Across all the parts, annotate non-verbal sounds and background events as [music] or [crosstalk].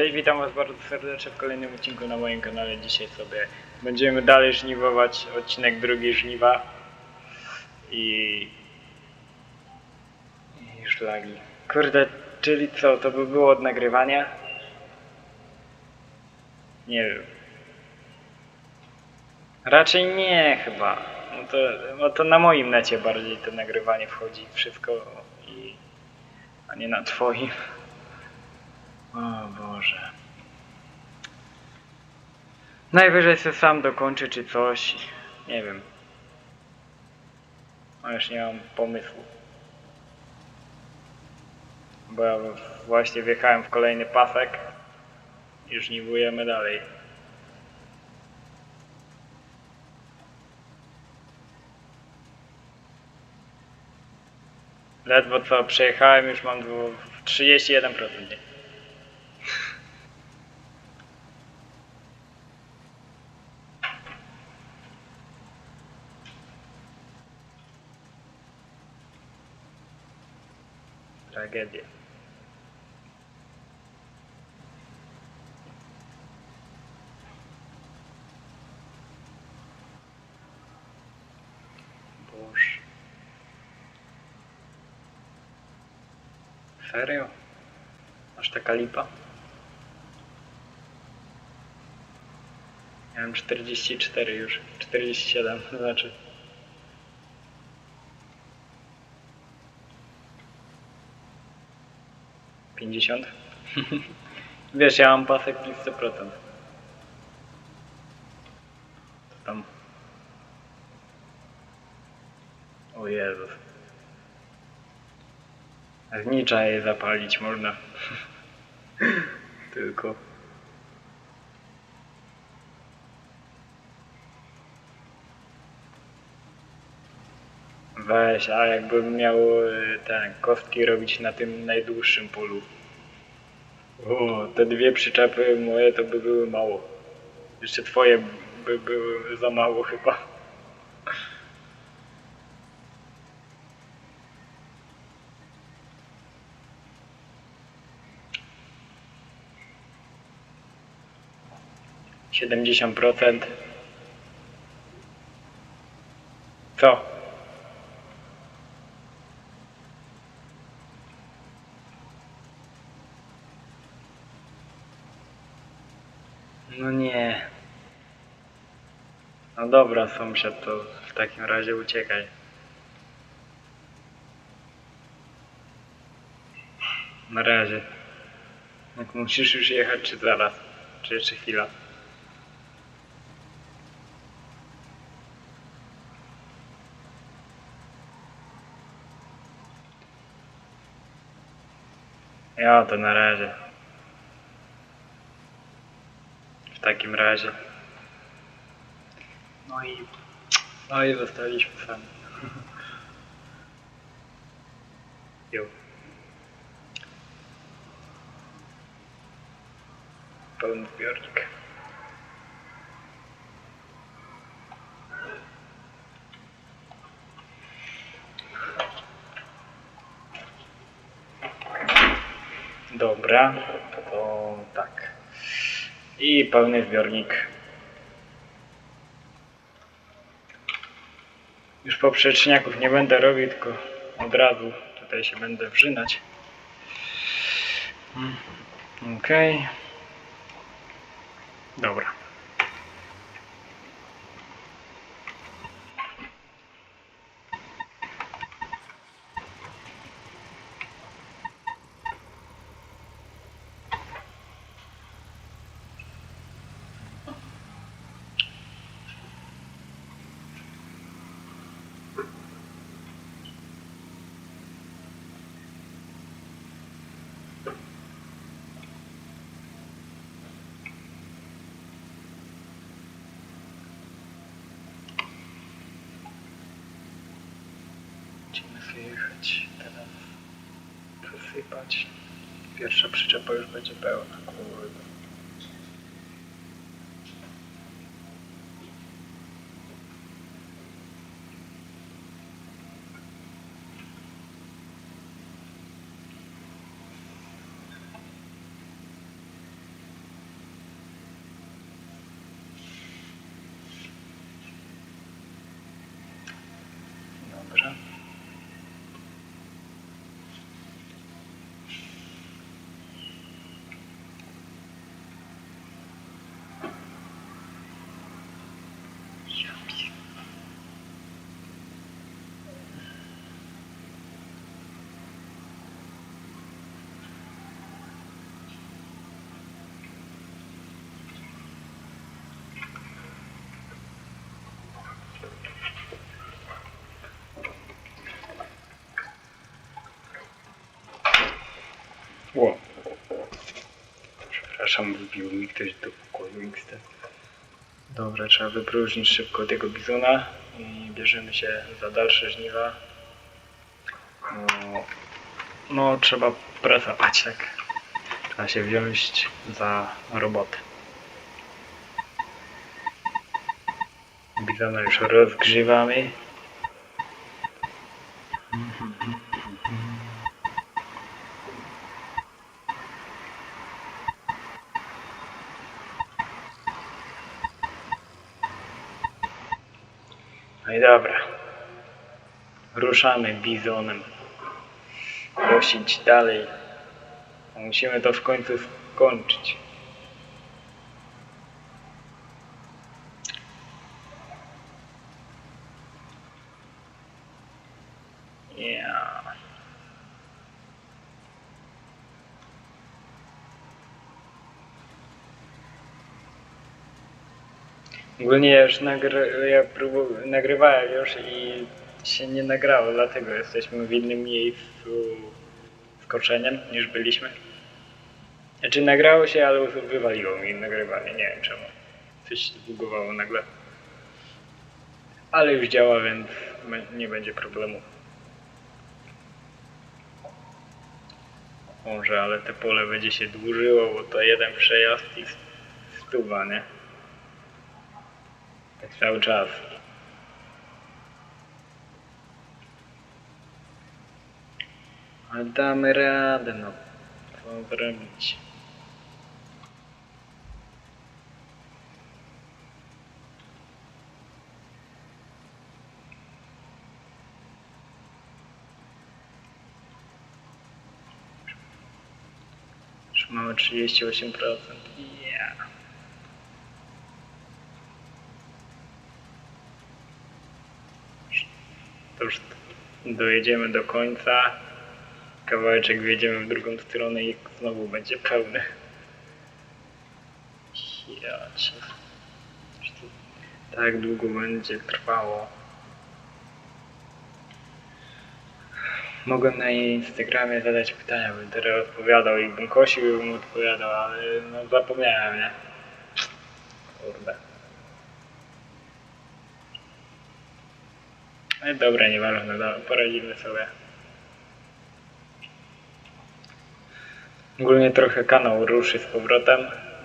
Cześć, witam was bardzo serdecznie w kolejnym odcinku na moim kanale. Dzisiaj sobie będziemy dalej żniwować odcinek drugi żniwa i... i szlagi. Kurde, czyli co, to by było od nagrywania? Nie wiem. Raczej nie chyba. No to, no to na moim necie bardziej to nagrywanie wchodzi wszystko i... a nie na twoim. O Boże. Najwyżej się sam dokończy czy coś. Nie wiem. A już nie mam pomysłu. Bo ja właśnie wjechałem w kolejny pasek. i żniwujemy dalej. Ledwo co przejechałem, już mam dwu- 31%. Nie? Tragedia. Boże. Serio? Aż taka lipa? Mam 44 już. 47 [laughs] znaczy. Pięćdziesiąt? [laughs] Wiesz, ja mam pasek plus 100%. Co tam? O Jezus. Znicza je zapalić można. [laughs] Tylko. Weź, a jakbym miał e, te kostki robić na tym najdłuższym polu. O, te dwie przyczepy moje to by były mało. Jeszcze twoje by były za mało chyba. Siedemdziesiąt procent. Co? No nie. No dobra, sąsiad, to w takim razie uciekaj. Na razie. Jak musisz już jechać, czy zaraz? Czy jeszcze chwila? Ja to na razie. W takim razie. No i. No i zostaliśmy sami. Jo. Pełny zbiornik. Dobra, to tak. I pełny zbiornik. Już poprzeczniaków nie będę robił, tylko od razu tutaj się będę wrzynać. Mm, Okej. Dobra. Musimy wyjechać teraz. Przesypać. Pierwsza przyczepa już będzie pełna. Kurde. Przepraszam, wbił mi ktoś do pokoju XT. Dobra, trzeba wypróżnić szybko tego bizona i bierzemy się za dalsze żniwa. No, no trzeba pracować, tak. Trzeba się wziąć za robotę. Bizona już rozgrzewamy. No i dobra. Ruszamy bizonem. Kosić dalej. Musimy to w końcu skończyć. Ja. Ogólnie ja już nagry- ja próbu- nagrywałem już i się nie nagrało, dlatego jesteśmy w innym miejscu z koczeniem niż byliśmy. Znaczy nagrało się, ale wywaliło mi nagrywanie, nie wiem czemu. Coś się zbugowało nagle. Ale już działa, więc nie będzie problemu. Może, ale te pole będzie się dłużyło, bo to jeden przejazd i stuwa, nie? Cały czas. Ale damy radę, no. Co zrobić? Już mamy 38%. To już dojedziemy do końca. Kawałeczek wjedziemy w drugą stronę i znowu będzie pełny. Ja. Czy to Tak długo będzie trwało. Mogłem na Instagramie zadać pytania, bym teraz odpowiadał i bym kosił i bym odpowiadał, ale no zapomniałem, nie? Kurde. No dobra, nieważne, no, poradzimy sobie. Ogólnie trochę kanał ruszy z powrotem,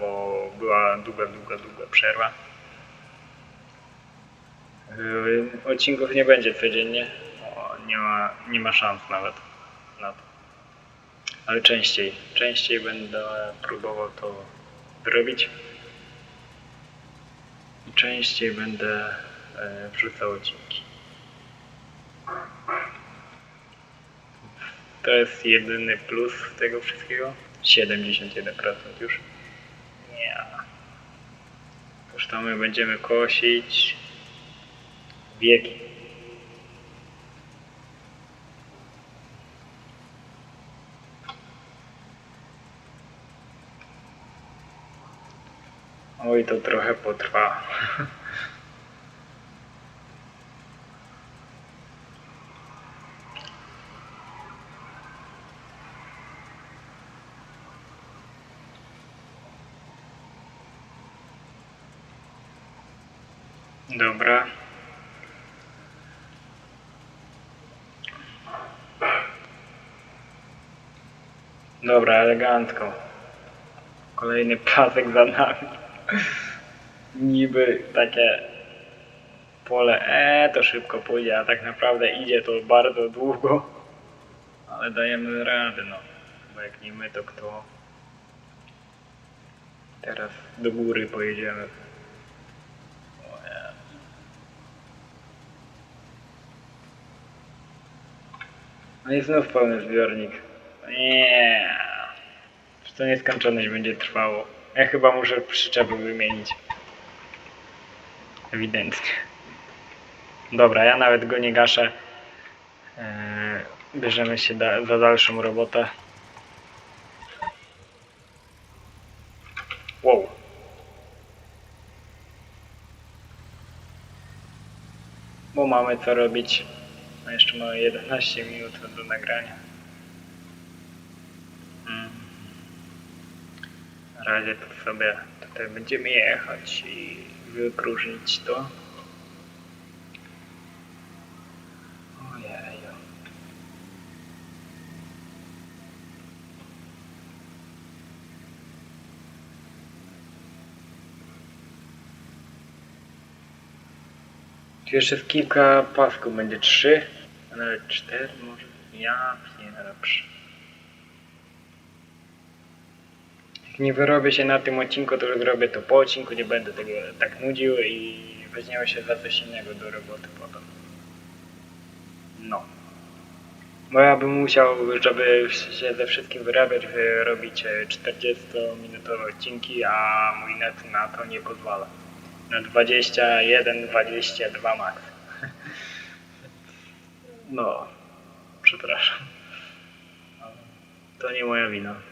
bo była długa, długa, długa przerwa. Yy, Odcinków nie będzie codziennie, o, nie, ma, nie ma szans nawet na to. Ale częściej, częściej będę próbował to zrobić. I częściej będę e, wrzucał odcinki. To jest jedyny plus tego wszystkiego. 71% już. Nie. Toż to my będziemy kosić wieki. Oj, to trochę potrwa. [laughs] Dobra. Dobra, elegancko. Kolejny pasek za nami. Niby takie pole, e, to szybko pójdzie, a tak naprawdę idzie to bardzo długo. Ale dajemy radę, no. Bo jak nie my, to kto? Teraz do góry pojedziemy. No i znów pełny zbiornik. Nie. Czy to nieskończoność będzie trwało? Ja chyba muszę przyczepy wymienić. Ewidentnie. Dobra, ja nawet go nie gaszę. Eee, bierzemy się da za dalszą robotę. Wow. Bo mamy co robić. A jeszcze mamy 11 minut do nagrania. Na razie to sobie tutaj będziemy jechać i wypróżnić to. Ojeju. Tu jeszcze kilka pasków będzie trzy, a nawet cztery może. Ja pierwszy. Jak nie wyrobię się na tym odcinku, to zrobię to po odcinku, nie będę tego tak nudził i weźmiemy się za coś innego do roboty potem. No. Bo ja bym musiał, żeby się ze wszystkim wyrabiać, robić 40-minutowe odcinki, a mój net na to nie pozwala. Na 21, 22 max. [laughs] No, przepraszam. To nie moja wina.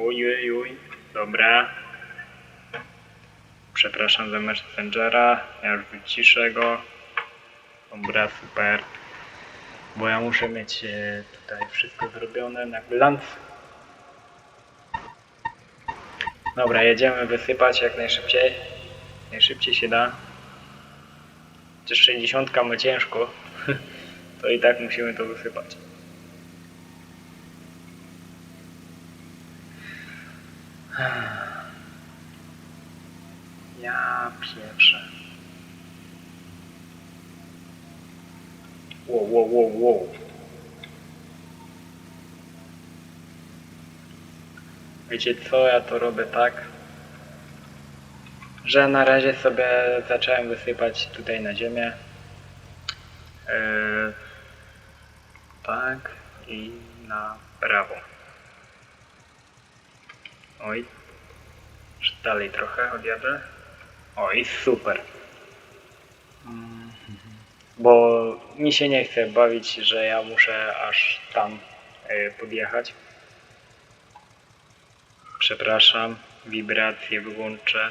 Uj, uj, uj. Dobra. Przepraszam za Messengera. Ja już wyciszę go. Dobra, super. Bo ja muszę mieć e, tutaj wszystko zrobione na glans. Dobra, jedziemy wysypać jak najszybciej. Najszybciej się da. Chociaż 60 ma ciężko, [laughs] to i tak musimy to wysypać. Ja pieprzę. Wow, wow, wow, wow. Wiecie co, ja to robię tak, że na razie sobie zacząłem wysypać tutaj na ziemię. Yy, tak i na prawo. Oj. Jeszcze dalej trochę odjadę. Oj, super. Mhm. Bo mi się nie chce bawić, że ja muszę aż tam yy, podjechać. Przepraszam, wibracje wyłączę.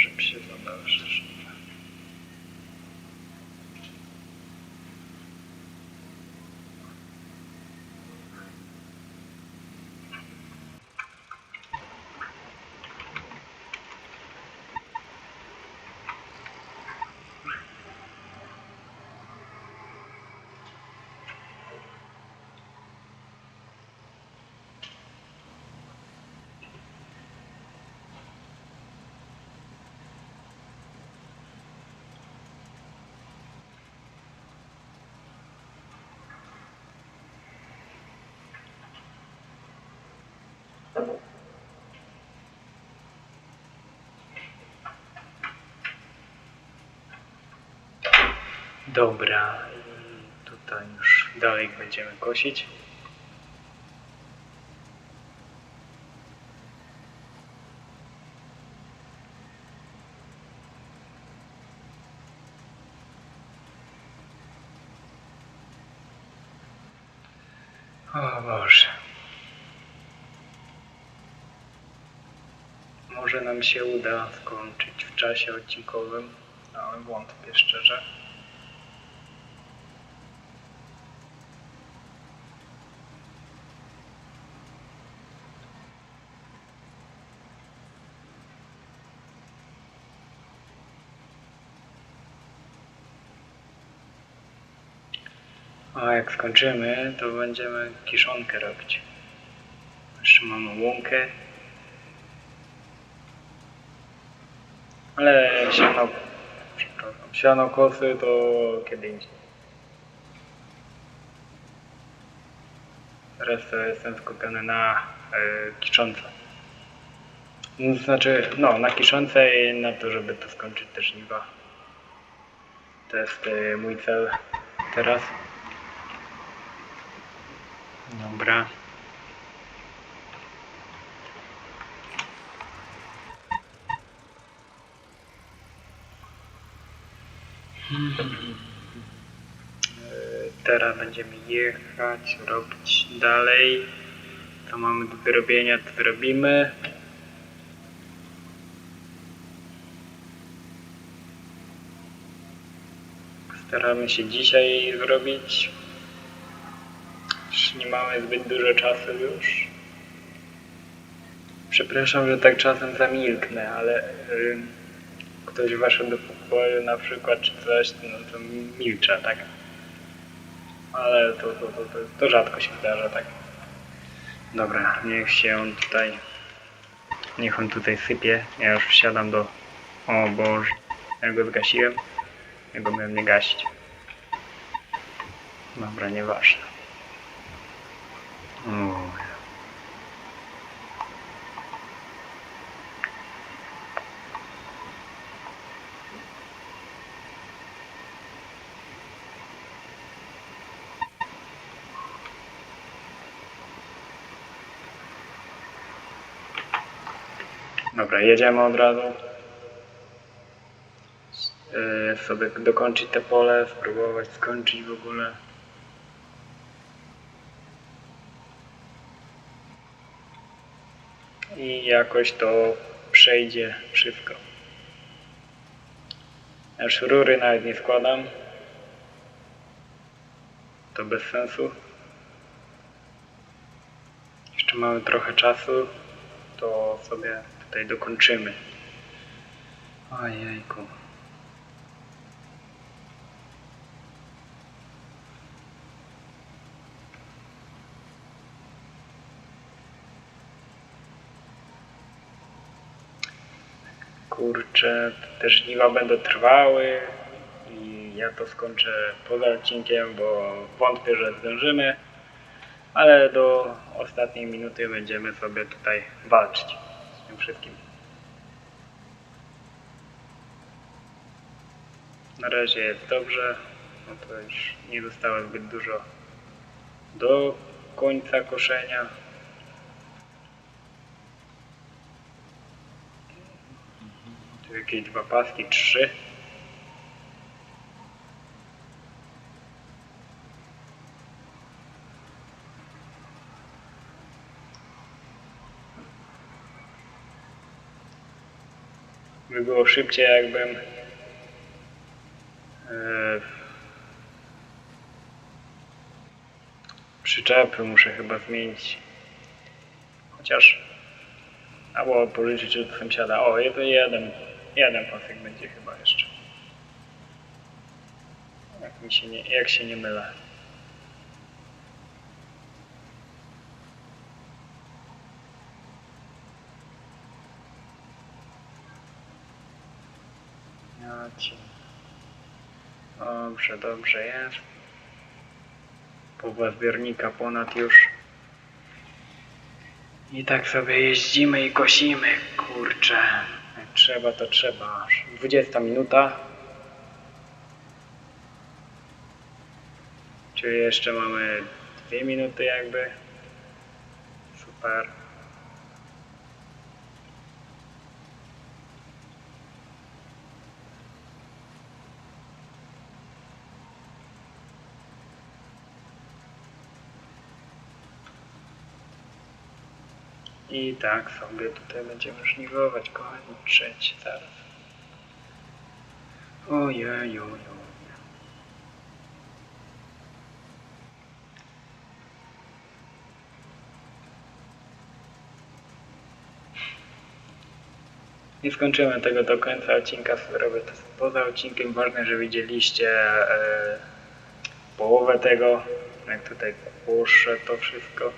Bierze się za dalsze życie. Dobra, tutaj już dalej będziemy kosić. może nam się uda skończyć w czasie odcinkowym, ale wątpię szczerze. A jak skończymy, to będziemy kiszonkę robić. Jeszcze mamy łąkę Ale siano, przepraszam, siano kosy to kiedy indziej. Teraz jestem skupiony na y, kiszonce. No, Znaczy, no, na kiszonce i na to, żeby to skończyć też żniwa. To jest y, mój cel teraz. Dobra. Teraz będziemy jechać, robić dalej. Co mamy do wyrobienia, to zrobimy. Staramy się dzisiaj zrobić. Już nie mamy zbyt dużo czasu już. Przepraszam, że tak czasem zamilknę, ale y, ktoś weszł do pokoju na przykład czy coś, no to milczę, tak? Ale to, to, to, to, to rzadko się zdarza, tak? Dobra, niech się on tutaj, niech on tutaj sypie. Ja już wsiadam do, o Boże, ja go zgasiłem. Ja go miałem nie gasić. Dobra, nieważne. O. Dobra, jedziemy od razu. Yy, sobie dokończyć te pole, spróbować skończyć w ogóle. I jakoś to przejdzie wszystko. Ja Już rury nawet nie składam. To bez sensu. Jeszcze mamy trochę czasu, to sobie tutaj dokończymy. Ojejku. Kurczę, te żniwa będą trwały i ja to skończę poza odcinkiem, bo wątpię, że zdążymy, ale do ostatniej minuty będziemy sobie tutaj walczyć tym wszystkim. Na razie jest dobrze, no to już nie zostało zbyt dużo do końca koszenia. Tu jakieś dwa paski, trzy. By było szybciej, jakbym e, przyczepy muszę chyba zmienić. Chociaż albo pożyczyć od sąsiada. O, jeden, jeden, jeden pasek będzie chyba jeszcze. Jak, mi się nie, jak się nie mylę. Dobrze, dobrze jest. Połowa zbiornika ponad już. I tak sobie jeździmy i kosimy, kurczę. Jak trzeba, to trzeba. Aż 20 minuta. Czyli jeszcze mamy 2 minuty jakby. Super. I tak sobie tutaj będziemy żniwować, kochani, trzeci zaraz. Ojeju. Nie skończymy tego do końca odcinka, robię to poza odcinkiem. Ważne, że widzieliście e, połowę tego, jak tutaj kłuszę to wszystko.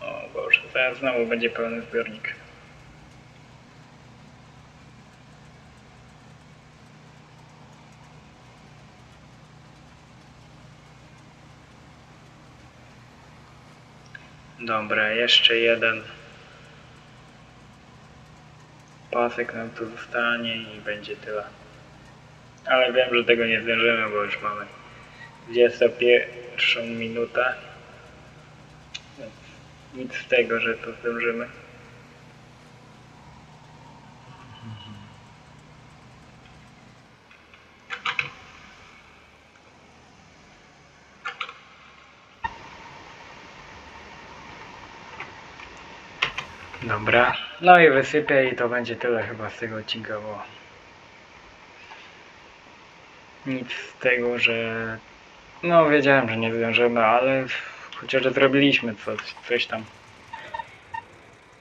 O Boże, teraz znowu będzie pełny zbiornik. Dobra, jeszcze jeden pasek nam tu zostanie i będzie tyle. Ale wiem, że tego nie zdążymy, bo już mamy 21 minutę. Nic z tego, że to zdążymy. Dobra, no i wysypię i to będzie tyle chyba z tego odcinka, bo nic z tego, że no wiedziałem, że nie zdążymy, ale chociaż zrobiliśmy coś, coś tam.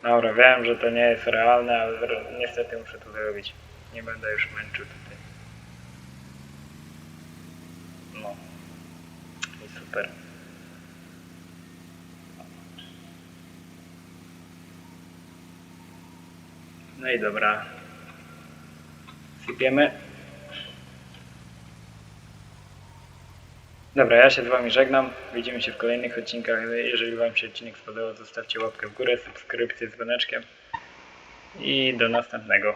Dobra, wiem, że to nie jest realne, ale niestety muszę to zrobić. Nie będę już męczył tutaj. No. I super. No i dobra. Sypiemy. Dobra, ja się z Wami żegnam. Widzimy się w kolejnych odcinkach. Jeżeli Wam się odcinek spodobał, zostawcie łapkę w górę, subskrypcję z dzwoneczkiem. I do następnego.